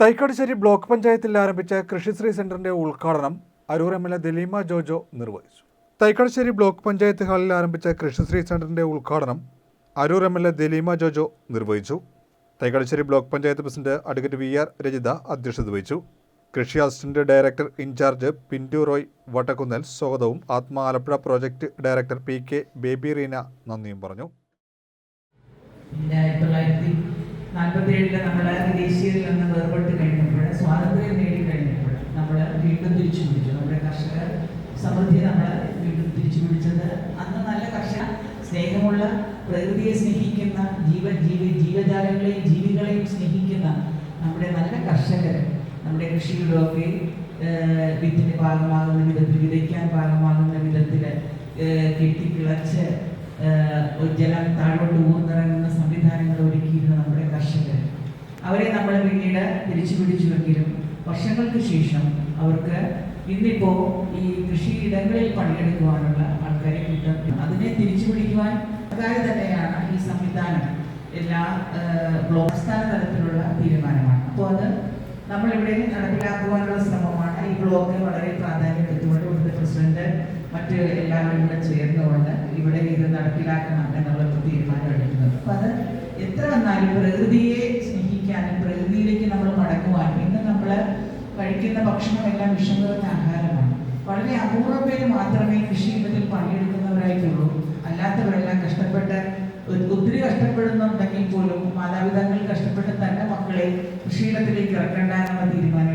തൈക്കാടുശ്ശേരി block പഞ്ചായത്തിൽ ആരംഭിച്ച കൃഷിശ്രീ സെന്ററിന്റെ ഉദ്ഘാടനം Aroor M L A Daleema Jojo നിർവഹിച്ചു. തൈക്കാടുശ്ശേരി ബ്ലോക്ക് പഞ്ചായത്ത് ഹാളിൽ ആരംഭിച്ച കൃഷിശ്രീ സെന്ററിന്റെ ഉദ്ഘാടനം Aroor M L A Daleema Jojo നിർവഹിച്ചു. Thaikkattussery block panchayat president advocate V R Rajitha അധ്യക്ഷത വഹിച്ചു. കൃഷി assistant director in charge Pintu Roy Vattakkunnal സ്വാഗതവും. Atma Alappuzha project director P K Baby Reena നന്ദിയും പറഞ്ഞു. പിന്നെ ആയിരത്തി തൊള്ളായിരത്തി നാൽപ്പത്തി ഏഴിൽ നമ്മൾ ദേശീയയിൽ നിന്ന് വേർപെട്ട് കഴിഞ്ഞപ്പോൾ സ്വാതന്ത്ര്യം നേടി കഴിഞ്ഞപ്പോൾ നമ്മൾ വീണ്ടും തിരിച്ചു പിടിച്ചു നമ്മുടെ കർഷക സമൃദ്ധി നമ്മൾ വീണ്ടും തിരിച്ചു പിടിച്ചത് അന്ന് നല്ല കർഷക സ്നേഹമുള്ള പ്രകൃതിയെ സ്നേഹിക്കുന്ന ജീവ ജീവി ജീവജാലങ്ങളെയും ജീവികളെയും സ്നേഹിക്കുന്ന നമ്മുടെ നല്ല കർഷകർ നമ്മുടെ കൃഷിയിലൊക്കെ വിത്തിന് ഭാഗമാകുന്ന വിധത്തിൽ വിതയ്ക്കാൻ ഭാഗമാകുന്ന വിധത്തിൽ കെട്ടിക്കിളച്ച് ജലം താഴോട്ട് ഊർന്നിറങ്ങുന്ന സംവിധാനങ്ങൾ കർഷകർ അവരെ നമ്മൾ പിന്നീട് തിരിച്ചു പിടിച്ചുവെങ്കിലും വർഷങ്ങൾക്ക് ശേഷം അവർക്ക് ഇന്നിപ്പോ ഈ കൃഷിയിടങ്ങളിൽ പണിയെടുക്കുവാനുള്ള ആൾക്കാരെ കിട്ടും. അതിനെ തിരിച്ചു പിടിക്കുവാൻ അതായത് തന്നെയാണ് ഈ സംവിധാനം എല്ലാ ഏഹ് ബ്ലോക്ക് സ്ഥാന തലത്തിലുള്ള തീരുമാനമാണ്. അപ്പോൾ അത് നമ്മളിവിടെ നടപ്പിലാക്കുവാനുള്ള ശ്രമമാണ്. ഈ ബ്ലോക്ക് വളരെ പ്രാധാന്യം എടുത്തുകൊണ്ട് ഇവിടുത്തെ പ്രസിഡന്റ് മറ്റ് എല്ലാവരും കൂടെ ചേർന്നുകൊണ്ട് ഇവിടെ ഇത് നടപ്പിലാക്കണം എന്നുള്ള തീരുമാനം എടുക്കുന്നത്. അപ്പൊ അത് എത്ര വന്നാലും പ്രകൃതിയെ സ്നേഹിക്കാനും പ്രകൃതിയിലേക്ക് നമ്മൾ മടങ്ങുവാനും ഇന്ന് നമ്മൾ കഴിക്കുന്ന ഭക്ഷണമെല്ലാം വിഷം നിറഞ്ഞ ആഹാരമാണ്. വളരെ അപൂർവ പേര് മാത്രമേ കൃഷിയിടത്തിൽ പണിയെടുക്കുന്നവരായിട്ടുള്ളൂ. അല്ലാത്തവരെല്ലാം കഷ്ടപ്പെട്ട് ഒത്തിരി കഷ്ടപ്പെടുന്നുണ്ടെങ്കിൽ പോലും മാതാപിതാക്കൾ കഷ്ടപ്പെട്ട് തന്നെ മക്കളെ കൃഷിയിടത്തിലേക്ക് ഇറക്കേണ്ട എന്നുള്ള തീരുമാനം